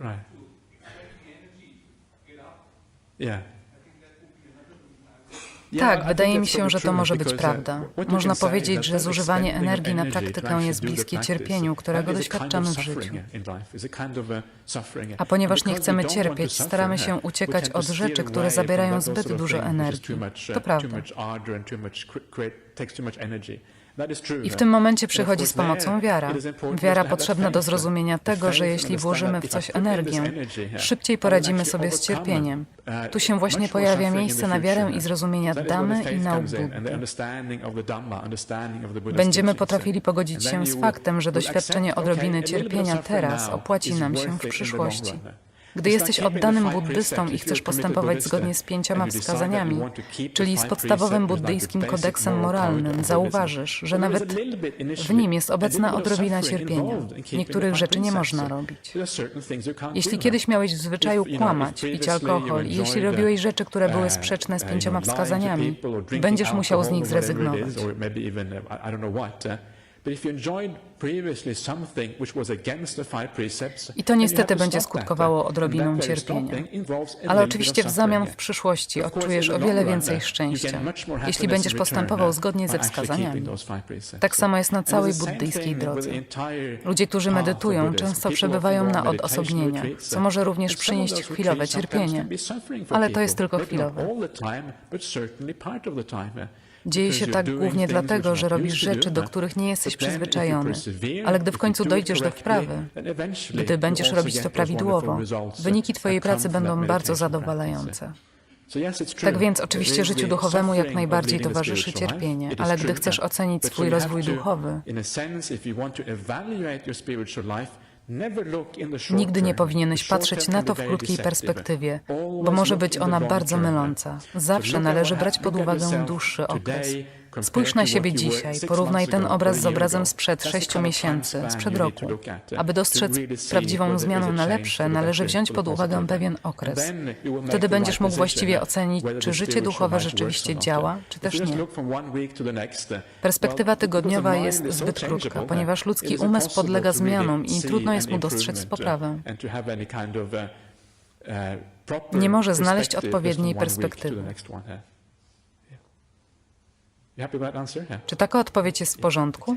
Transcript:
Right. Yeah. Tak, wydaje mi się, że to może być prawda. Można powiedzieć, że zużywanie energii na praktykę jest bliskie cierpieniu, którego doświadczamy w życiu. A ponieważ nie chcemy cierpieć, staramy się uciekać od rzeczy, które zabierają zbyt dużo energii. To prawda. I w tym momencie przychodzi z pomocą wiara. Wiara potrzebna do zrozumienia tego, że jeśli włożymy w coś energię, szybciej poradzimy sobie z cierpieniem. Tu się właśnie pojawia miejsce na wiarę i zrozumienia damy i nauk Buddy. Będziemy potrafili pogodzić się z faktem, że doświadczenie odrobiny cierpienia teraz opłaci nam się w przyszłości. Gdy jesteś oddanym buddystą i chcesz postępować zgodnie z pięcioma wskazaniami, czyli z podstawowym buddyjskim kodeksem moralnym, zauważysz, że nawet w nim jest obecna odrobina cierpienia. Niektórych rzeczy nie można robić. Jeśli kiedyś miałeś w zwyczaju kłamać, pić alkohol i jeśli robiłeś rzeczy, które były sprzeczne z pięcioma wskazaniami, będziesz musiał z nich zrezygnować. I to niestety będzie skutkowało odrobiną cierpienia. Ale oczywiście w zamian w przyszłości odczujesz o wiele więcej szczęścia, jeśli będziesz postępował zgodnie ze wskazaniami. Tak samo jest na całej buddyjskiej drodze. Ludzie, którzy medytują, często przebywają na odosobnieniach, co może również przynieść chwilowe cierpienie, ale to jest tylko chwilowe. Dzieje się tak głównie dlatego, że robisz rzeczy, do których nie jesteś przyzwyczajony. Ale gdy w końcu dojdziesz do wprawy, gdy będziesz robić to prawidłowo, wyniki Twojej pracy będą bardzo zadowalające. Tak więc oczywiście życiu duchowemu jak najbardziej towarzyszy cierpienie, ale gdy chcesz ocenić swój rozwój duchowy, Nigdy nie powinieneś patrzeć na to w krótkiej perspektywie, bo może być ona bardzo myląca. Zawsze należy brać pod uwagę dłuższy okres. Spójrz na siebie dzisiaj, porównaj ten obraz z obrazem sprzed sześciu miesięcy, sprzed roku. Aby dostrzec prawdziwą zmianę na lepsze, należy wziąć pod uwagę pewien okres. Wtedy będziesz mógł właściwie ocenić, czy życie duchowe rzeczywiście działa, czy też nie. Perspektywa tygodniowa jest zbyt krótka, ponieważ ludzki umysł podlega zmianom i trudno jest mu dostrzec poprawę. Nie może znaleźć odpowiedniej perspektywy. Czy taka odpowiedź jest w porządku?